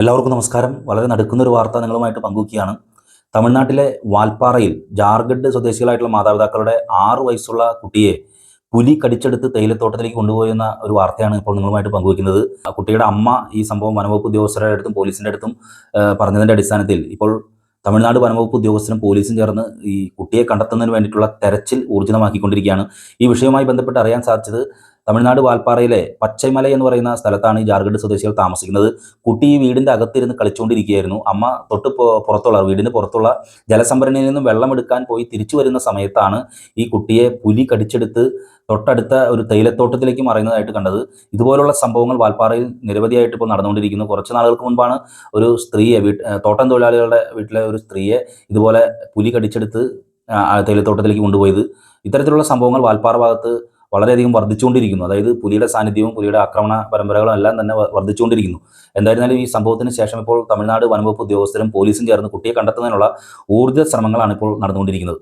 എല്ലാവർക്കും നമസ്കാരം. വളരെ നടക്കുന്ന ഒരു വാർത്ത നിങ്ങളുമായിട്ട് പങ്കുവയ്ക്കുകയാണ് തമിഴ്നാട്ടിലെ വാൽപ്പാറയിൽ ജാർഖണ്ഡ് സ്വദേശികളായിട്ടുള്ള മാതാപിതാക്കളുടെ ആറു വയസ്സുള്ള കുട്ടിയെ പുലി കടിച്ചെടുത്ത് തേയിലത്തോട്ടത്തിലേക്ക് കൊണ്ടുപോയെന്ന ഒരു വാർത്തയാണ് ഇപ്പോൾ നിങ്ങളുമായിട്ട് പങ്കുവയ്ക്കുന്നത് ആ കുട്ടിയുടെ അമ്മ ഈ സംഭവം വനംവകുപ്പ് ഉദ്യോഗസ്ഥരുടെ അടുത്തും പോലീസിന്റെ അടുത്തും പറഞ്ഞതിന്റെ അടിസ്ഥാനത്തിൽ ഇപ്പോൾ തമിഴ്നാട് വനംവകുപ്പ് ഉദ്യോഗസ്ഥരും പോലീസും ചേർന്ന് ഈ കുട്ടിയെ കണ്ടെത്തുന്നതിന് വേണ്ടിയിട്ടുള്ള തെരച്ചിൽ ഊർജിതമാക്കിക്കൊണ്ടിരിക്കുകയാണ്. ഈ വിഷയവുമായി ബന്ധപ്പെട്ട് അറിയാൻ സാധിച്ചത് തമിഴ്നാട് വാൽപ്പാറയിലെ പച്ചമല എന്ന് പറയുന്ന സ്ഥലത്താണ് ഈ ജാർഖണ്ഡ് സ്വദേശികൾ താമസിക്കുന്നത്. കുട്ടി ഈ വീടിന്റെ അകത്തിരുന്ന് കളിച്ചുകൊണ്ടിരിക്കുകയായിരുന്നു അമ്മ തൊട്ട് പുറത്തുള്ള വീടിന്റെ പുറത്തുള്ള ജലസംഭരണിയിൽ നിന്നും വെള്ളം എടുക്കാൻ പോയി തിരിച്ചു വരുന്ന സമയത്താണ് ഈ കുട്ടിയെ പുലി കടിച്ചെടുത്ത് തൊട്ടടുത്ത ഒരു തേയിലത്തോട്ടത്തിലേക്ക് മറയുന്നതായിട്ട് കണ്ടത്. ഇതുപോലുള്ള സംഭവങ്ങൾ വാൽപ്പാറയിൽ നിരവധിയായിട്ട് ഇപ്പോൾ നടന്നുകൊണ്ടിരിക്കുന്നു. കുറച്ച് നാളുകൾക്ക് മുൻപാണ് ഒരു സ്ത്രീയെ വീട്ട് തോട്ടം തൊഴിലാളികളുടെ വീട്ടിലെ ഒരു സ്ത്രീയെ ഇതുപോലെ പുലി കടിച്ചെടുത്ത് തേയിലത്തോട്ടത്തിലേക്ക് കൊണ്ടുപോയത്. ഇത്തരത്തിലുള്ള സംഭവങ്ങൾ വാൽപ്പാറ ഭാഗത്ത് വളരെയധികം വർദ്ധിച്ചുകൊണ്ടിരിക്കുന്നു. അതായത് പുലിയുടെ സാന്നിധ്യവും പുലിയുടെ ആക്രമണ പരമ്പരകളും എല്ലാം തന്നെ വർദ്ധിച്ചുകൊണ്ടിരിക്കുന്നു. എന്തായിരുന്നാലും ഈ സംഭവത്തിന് ശേഷം ഇപ്പോൾ തമിഴ്നാട് വനംവകുപ്പ് ഉദ്യോഗസ്ഥരും പോലീസും ചേർന്ന് കുട്ടിയെ കണ്ടെത്തുന്നതിനുള്ള ഊർജ ശ്രമങ്ങളാണ് ഇപ്പോൾ നടന്നുകൊണ്ടിരിക്കുന്നത്.